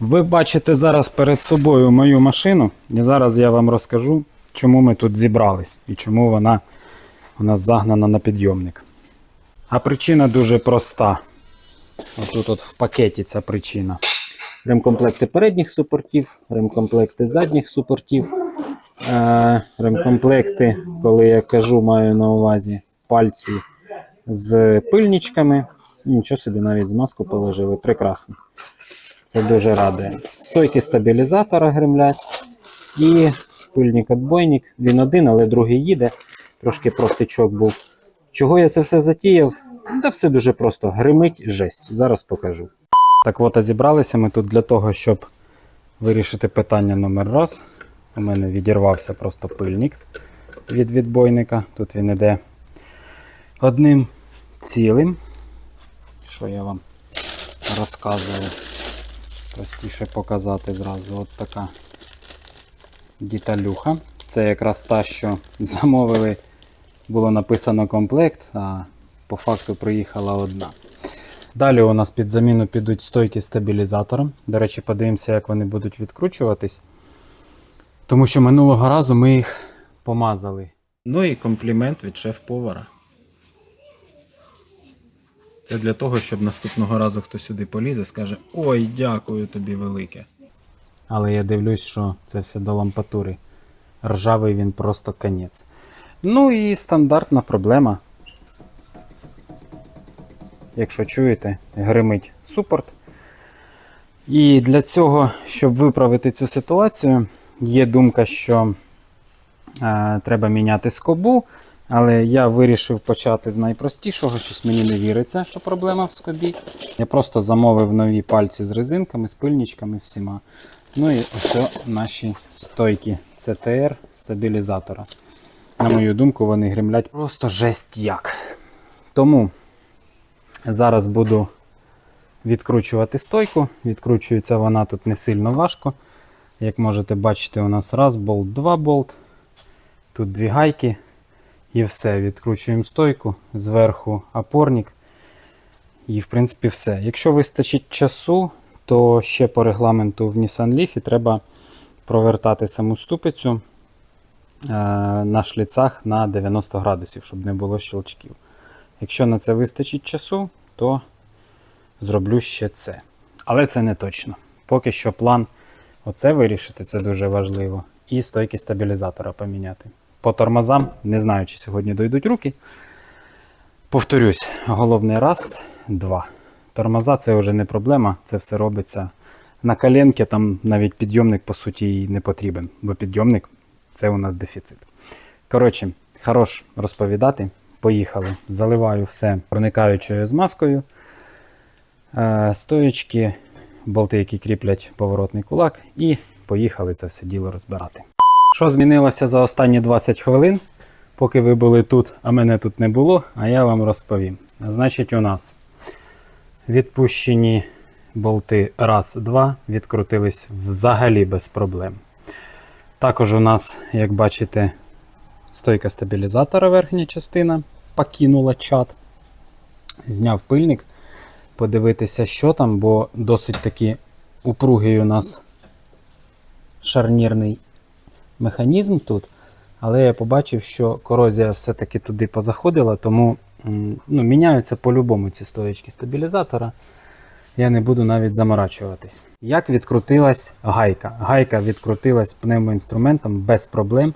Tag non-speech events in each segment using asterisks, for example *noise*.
Ви бачите зараз перед собою мою машину, і зараз я вам розкажу, чому ми тут зібрались і чому вона у нас загнана на підйомник. А причина дуже проста. Отут от в пакеті ця причина. Ремкомплекти передніх супортів, ремкомплекти задніх супортів. Е, ремкомплекти, коли я кажу, маю на увазі пальці з пильничками. Нічого собі навіть змазку положили. Прекрасно. Це дуже радує. Стойки стабілізатора гремлять. І пильник-отбойник. Він один, але другий їде. Трошки протичок був. Чого я це все затіяв? Та все дуже просто. Гримить жесть. Зараз покажу. Так от, а зібралися ми тут для того, щоб вирішити питання номер раз. У мене відірвався просто пильник від відбойника. Тут він іде одним цілим. Що я вам розказував. Простіше показати зразу. От така діталюха. Це якраз та, що *laughs* замовили, було написано комплект, а по факту приїхала одна. Далі у нас під заміну підуть стойки стабілізатором. До речі, подивимося, як вони будуть відкручуватись. Тому що минулого разу ми їх помазали. Ну і комплімент від шеф-повара. Це для того, щоб наступного разу хто сюди полізе, скаже: Ой, дякую тобі велике. Але я дивлюсь, що це все до лампатури. Ржавий він просто конець. Ну і стандартна проблема. Якщо чуєте, гримить супорт. І для цього, щоб виправити цю ситуацію, є думка, що е, треба міняти скобу. Але я вирішив почати з найпростішого, щось мені не віриться, що проблема в скобі. Я просто замовив нові пальці з резинками, з пильничками всіма. Ну і ось наші стойки CTR стабілізатора. На мою думку, вони гремлять просто жесть як. Тому зараз буду відкручувати стойку. Відкручується вона тут не сильно важко. Як можете бачити, у нас раз болт, два болт. Тут дві гайки. І все, відкручуємо стойку, зверху опорник. І, в принципі, все. Якщо вистачить часу, то ще по регламенту в Nissan Leaf треба провертати саму ступицю е, на шліцах на 90 градусів, щоб не було щелчків. Якщо на це вистачить часу, то зроблю ще це. Але це не точно. Поки що план оце вирішити, це дуже важливо. І стойки стабілізатора поміняти. По тормозам, не знаю, чи сьогодні дойдуть руки. Повторюсь, головний раз, два. Тормоза це вже не проблема, це все робиться на коленки, там навіть підйомник, по суті, і не потрібен, бо підйомник це у нас дефіцит. Коротше, хорош розповідати. Поїхали. Заливаю все проникаючою змазкою. Е, Стоєчки, болти, які кріплять поворотний кулак, і поїхали це все діло розбирати. Що змінилося за останні 20 хвилин, поки ви були тут, а мене тут не було, а я вам розповім. Значить, у нас відпущені болти раз, два, відкрутились взагалі без проблем. Також у нас, як бачите, стойка стабілізатора верхня частина покинула чат. Зняв пильник, подивитися, що там, бо досить таки упругий у нас шарнірний механізм тут. Але я побачив, що корозія все-таки туди позаходила, тому ну, міняються по-любому ці стоячки стабілізатора. Я не буду навіть заморачуватись. Як відкрутилась гайка? Гайка відкрутилась пневмоінструментом без проблем.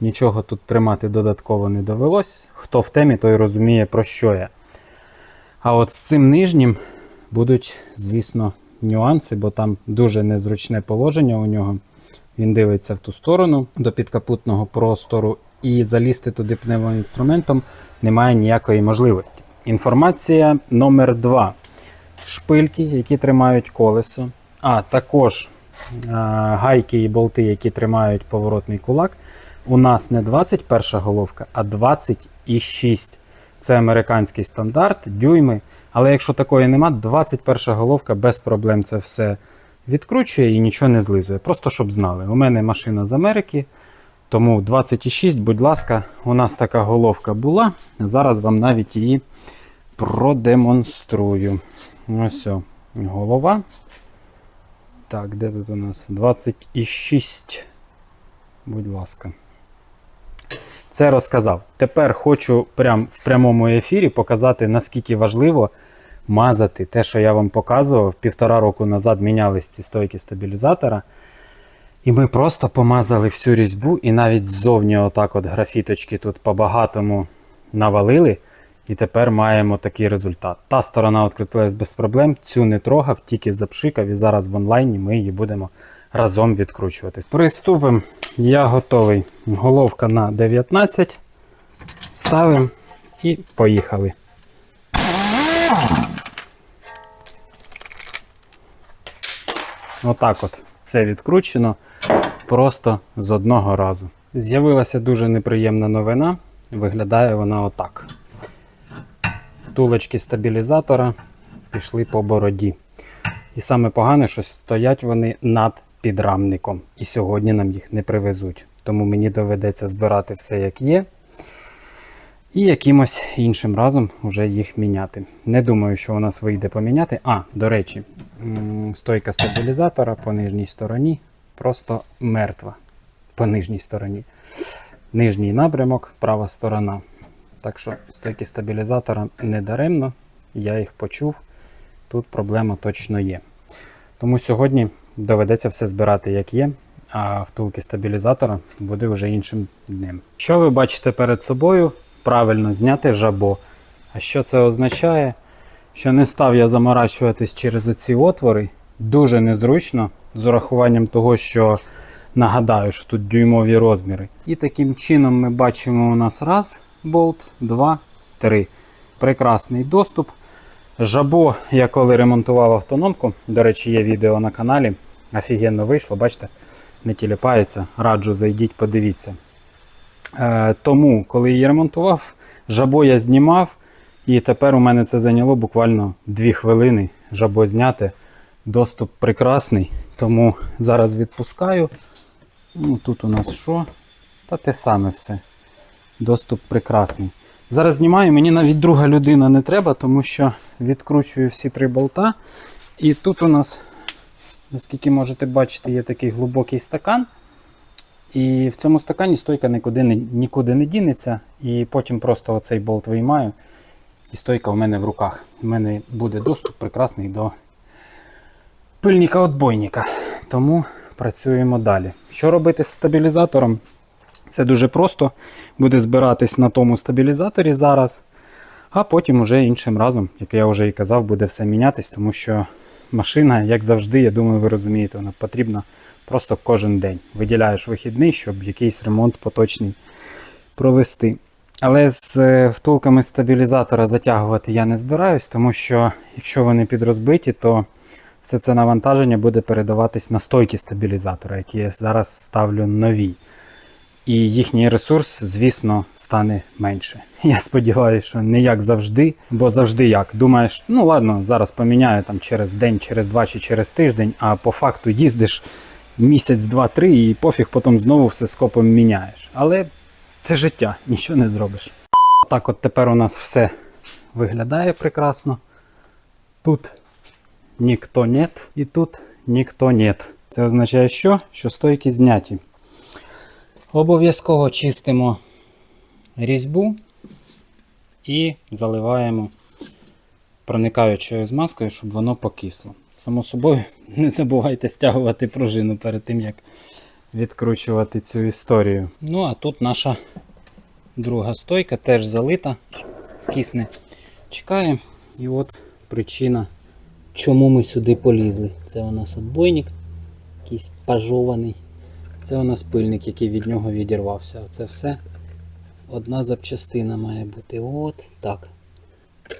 Нічого тут тримати додатково не довелось. Хто в темі, той розуміє, про що я. А от з цим нижнім будуть, звісно, нюанси, бо там дуже незручне положення у нього. Він дивиться в ту сторону до підкапутного простору, і залізти туди пневмоінструментом немає ніякої можливості. Інформація номер 2 Шпильки, які тримають колесо, а також е, гайки і болти, які тримають поворотний кулак. У нас не 21 головка, а 26. Це американський стандарт, дюйми. Але якщо такої нема, 21 головка без проблем це все відкручує і нічого не злизує. Просто щоб знали. У мене машина з Америки, тому 26, будь ласка, у нас така головка була. Зараз вам навіть її продемонструю. Ось о, голова. Так, де тут у нас? 26. Будь ласка. Це розказав. Тепер хочу прям в прямому ефірі показати, наскільки важливо мазати те, що я вам показував. Півтора року назад мінялись ці стойки стабілізатора. І ми просто помазали всю різьбу, і навіть ззовні отак от графіточки тут по-багатому навалили. І тепер маємо такий результат. Та сторона відкрутилась без проблем, цю не трогав, тільки запшикав, і зараз в онлайні ми її будемо разом відкручувати. Приступимо. Я готовий. Головка на 19. Ставимо і поїхали. Отак от все відкручено просто з одного разу. З'явилася дуже неприємна новина. Виглядає вона отак. Втулочки стабілізатора пішли по бороді. І саме погане, що стоять вони над підрамником. І сьогодні нам їх не привезуть. Тому мені доведеться збирати все як є. І якимось іншим разом вже їх міняти. Не думаю, що у нас вийде поміняти. А, до речі, стойка стабілізатора по нижній стороні просто мертва. По нижній стороні. Нижній напрямок, права сторона. Так що стойки стабілізатора не даремно, я їх почув. Тут проблема точно є. Тому сьогодні доведеться все збирати як є, а втулки стабілізатора буде вже іншим днем. Що ви бачите перед собою? Правильно зняти жабо. А що це означає? Що не став я заморачуватись через оці отвори. Дуже незручно, з урахуванням того, що нагадаю, що тут дюймові розміри. І таким чином ми бачимо у нас раз болт, два, три. Прекрасний доступ. Жабо, я коли ремонтував автономку, до речі, є відео на каналі. Офігенно вийшло, бачите, не тіліпається. Раджу, зайдіть, подивіться. Е, тому, коли її ремонтував, жабо я знімав, і тепер у мене це зайняло буквально 2 хвилини. Жабо зняти. Доступ прекрасний, тому зараз відпускаю. Ну, Тут у нас що? Та те саме все. Доступ прекрасний. Зараз знімаю, мені навіть друга людина не треба, тому що відкручую всі три болта. І тут у нас, наскільки можете бачити, є такий глибокий стакан. І в цьому стакані стойка нікуди не, нікуди не дінеться. І потім просто оцей болт виймаю. І стойка в мене в руках. У мене буде доступ прекрасний до пильника-отбойника. Тому працюємо далі. Що робити з стабілізатором? Це дуже просто. Буде збиратись на тому стабілізаторі зараз. А потім уже іншим разом, як я вже і казав, буде все мінятись, тому що машина, як завжди, я думаю, ви розумієте, вона потрібна просто кожен день. Виділяєш вихідний, щоб якийсь ремонт поточний провести. Але з е, втулками стабілізатора затягувати я не збираюсь, тому що якщо вони підрозбиті, то все це навантаження буде передаватись на стойки стабілізатора, які я зараз ставлю нові. І їхній ресурс, звісно, стане менше. *laughs* Я сподіваюся, що не як завжди, бо завжди як. Думаєш, ну ладно, зараз поміняю там через день, через два чи через тиждень, а по факту їздиш місяць, два-три, і пофіг потім знову все скопом міняєш. Але це життя, нічого не зробиш. Так, от тепер у нас все виглядає прекрасно. Тут ніхто нет, і тут ніхто нет. Це означає, що? Що стойки зняті. Обов'язково чистимо різьбу і заливаємо проникаючою змазкою, щоб воно покисло. Само собою, *laughs* не забувайте стягувати пружину перед тим, як відкручувати цю історію. Ну, а тут наша друга стойка теж залита, кисне. Чекає. І от причина, чому ми сюди полізли. Це у нас отбойник, якийсь пажований. Це у нас пильник, який від нього відірвався. Оце все одна запчастина має бути. От так.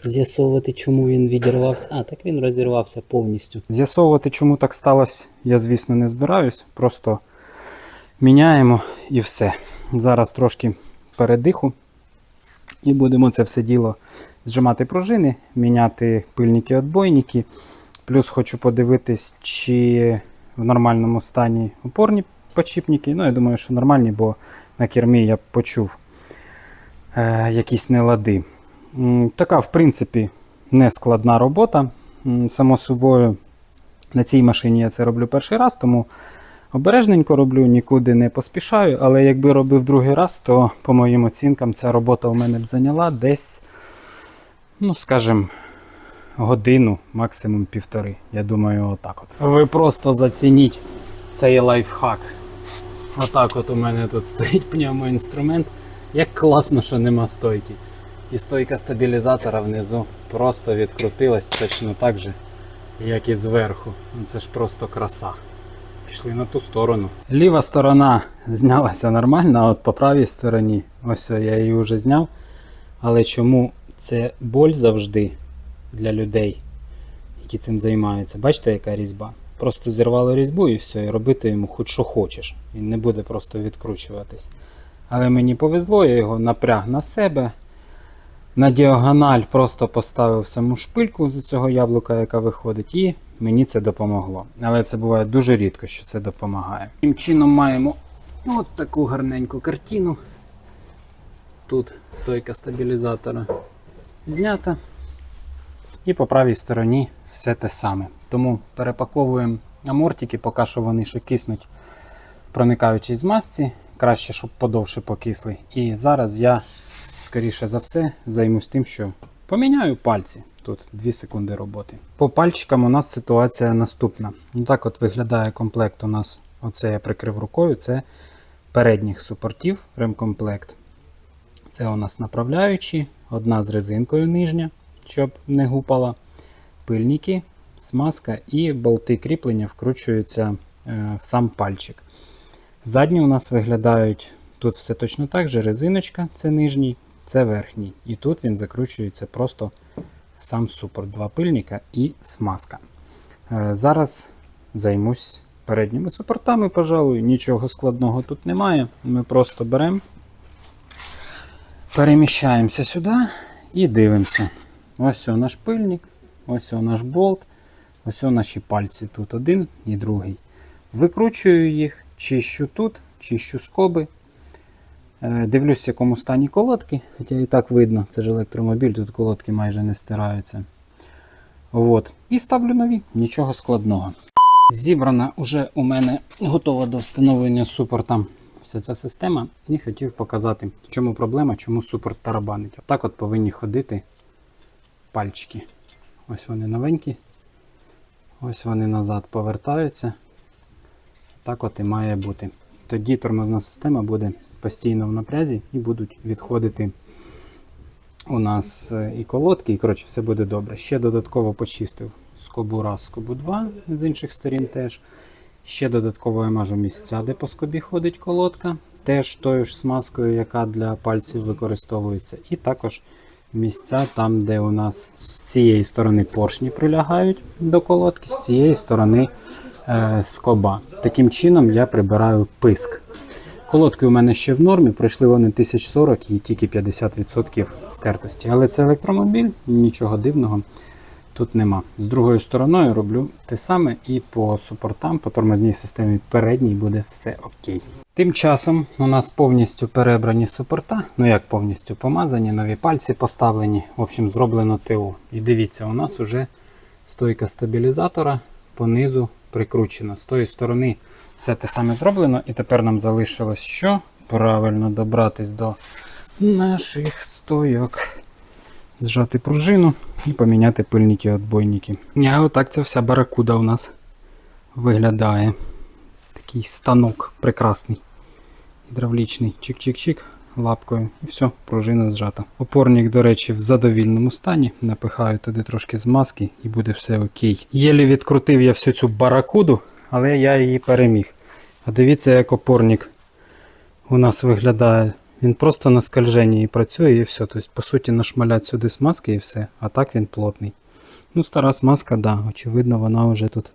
З'ясовувати, чому він відірвався. А, так він розірвався повністю. З'ясовувати, чому так сталося, я, звісно, не збираюсь. Просто міняємо і все. Зараз трошки передиху. І будемо це все діло зжимати пружини, міняти пильники-отбойники. Плюс хочу подивитись, чи в нормальному стані опорні подшипники. Ну, я думаю, що нормальні, бо на кермі я почув е, якісь нелади. Така, в принципі, не складна робота. Само собою, На цій машині я це роблю перший раз, тому обережненько роблю, нікуди не поспішаю. Але якби робив другий раз, то по моїм оцінкам ця робота у мене б зайняла десь, ну скажімо, годину, максимум півтори. Я думаю, отак от. Ви просто зацініть цей лайфхак. Отак от у мене тут *laughs* стоїть пневмоінструмент. Як класно, що нема стойки. І стойка стабілізатора внизу просто відкрутилась точно так же, як і зверху. Ну, Це ж просто краса. Пішли на ту сторону. Ліва сторона знялася нормально, а от по правій стороні, ось я її вже зняв. Але чому це боль завжди для людей, які цим займаються? Бачите, яка різьба? Просто зірвало різьбу і все, і робити йому хоч що хочеш. Він не буде просто відкручуватись. Але мені повезло, я його напряг на себе. На діагональ просто поставив саму шпильку з цього яблука, яка виходить, і мені це допомогло. Але це буває дуже рідко, що це допомагає. Таким чином маємо от таку гарненьку картину. Тут стойка стабілізатора знята. І по правій стороні все те саме. Тому перепаковуємо амортики, поки що вони ще киснуть, проникаючи з масці. Краще, щоб подовше покисли. І зараз я, скоріше за все, займусь тим, що поміняю пальці. Тут 2 секунди роботи. По пальчикам у нас ситуація наступна. Ну Так от виглядає комплект у нас. Оце я прикрив рукою. Це передніх супортів ремкомплект. Це у нас направляючі, одна з резинкою нижня, щоб не гупала. Пильники, смазка і болти кріплення вкручуються е, в сам пальчик. Задні у нас виглядають тут все точно так же. Резиночка це нижній, це верхній. І тут він закручується просто в сам супорт. Два пильника і смазка. Е, Зараз займусь передніми супортами, пожалуй. Нічого складного тут немає. Ми просто беремо, переміщаємося сюди і дивимося. Ось о наш пильник, ось о наш болт, ось о наші пальці. Тут один і другий. Викручую їх, чищу тут, чищу скоби. Е, Дивлюсь, в якому стані колодки, хоча і так видно, це ж електромобіль, тут колодки майже не стираються. От. І ставлю нові, нічого складного. Зібрана вже у мене готова до встановлення супорта вся ця система. І хотів показати, в чому проблема, чому супорт тарабанить. Отак от повинні ходити пальчики. Ось вони новенькі. Ось вони назад повертаються. Так от і має бути. Тоді тормозна система буде постійно в напрязі і будуть відходити у нас е, і колодки, і коротше, все буде добре. Ще додатково почистив скобу раз, скобу 2 з інших сторін теж. Ще додатково я мажу місця, де по скобі ходить колодка. Теж тою ж смазкою, яка для пальців використовується. І також місця там, де у нас з цієї сторони поршні прилягають до колодки, з цієї сторони скоба. Таким чином я прибираю писк. Колодки у мене ще в нормі, пройшли вони 1040 і тільки 50% стертості. Але це електромобіль, нічого дивного тут нема. З другою стороною роблю те саме і по супортам, по тормозній системі передній буде все окей. Тим часом у нас повністю перебрані супорта, ну як повністю помазані, нові пальці поставлені, в общем, зроблено ТО. І дивіться, у нас вже стойка стабілізатора понизу прикручена. З тої сторони все те саме зроблено, і тепер нам залишилось що? Правильно добратись до наших стойок. Зжати пружину і поміняти пильники-отбойники. А отак ця вся баракуда у нас виглядає. Такий станок прекрасний. Гідравлічний. Чик-чик-чик лапкою. І все, пружина зжата. Опорник, до речі, в задовільному стані. Напихаю туди трошки змазки і буде все окей. Єлі відкрутив я всю цю баракуду, але я її переміг. А дивіться, як опорник у нас виглядає. Він просто на скольженні працює і все. Тобто, по суті, нашмалять сюди смазки і все, а так він плотний. Ну, стара смазка, да, очевидно, вона вже тут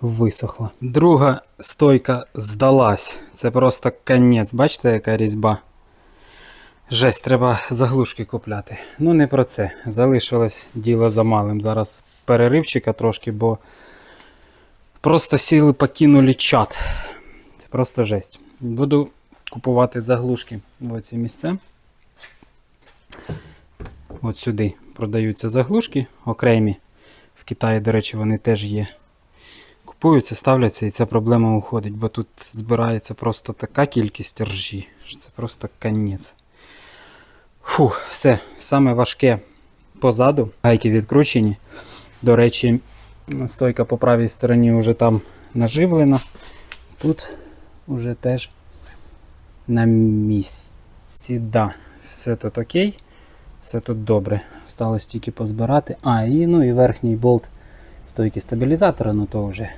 висохла. Друга стойка здалась. Це просто конець. Бачите, яка різьба? Жесть, треба заглушки купляти. Ну, не про це. Залишилось діло за малим. Зараз переривчика трошки, бо просто сіли покинули чат. Це просто жесть. Буду купувати заглушки в оці місця. От сюди продаються заглушки окремі. В Китаї, до речі, вони теж є. купуються, ставляться, і ця проблема уходить, бо тут збирається просто така кількість ржі, що це просто конець. Фух, все, саме важке позаду, гайки відкручені. До речі, стойка по правій стороні вже там наживлена. Тут вже теж на місці. Да, все тут окей, все тут добре. Сталося тільки позбирати. А, і, ну, і верхній болт стойки стабілізатора, ну то вже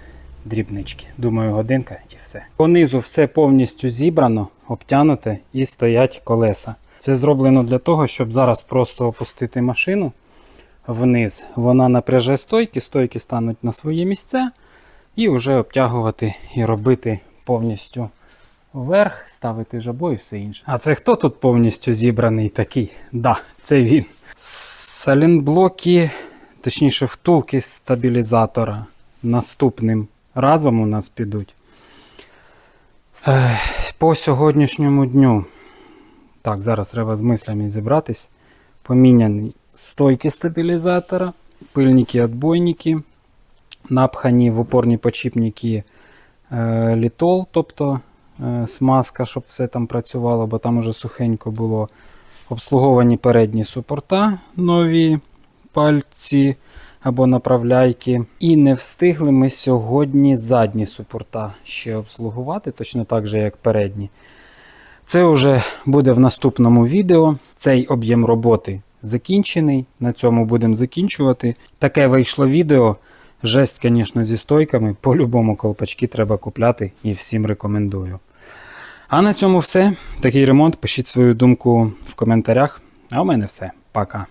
дрібнички. Думаю, годинка і все. Понизу все повністю зібрано, обтянуте і стоять колеса. Це зроблено для того, щоб зараз просто опустити машину вниз. Вона напряже стойки, стойки стануть на свої місця, і вже обтягувати і робити повністю вверх, ставити жабо і все інше. А це хто тут повністю зібраний такий? Да, це він. Салінблоки, точніше, втулки стабілізатора наступним разом у нас підуть. По сьогоднішньому дню. Так, зараз треба з мислями зібратись. Поміняні стойки стабілізатора, пильники отбойники, напхані в опорні почіпники е, літол, тобто е, смазка, щоб все там працювало, бо там уже сухенько було. Обслуговані передні супорта, нові пальці або направляйки. І не встигли ми сьогодні задні супорта ще обслугувати, точно так же, як передні. Це вже буде в наступному відео. Цей об'єм роботи закінчений. На цьому будемо закінчувати. Таке вийшло відео. Жесть, звісно, зі стойками. По-любому колпачки треба купляти і всім рекомендую. А на цьому все. Такий ремонт. Пишіть свою думку в коментарях. А у мене все. Пока.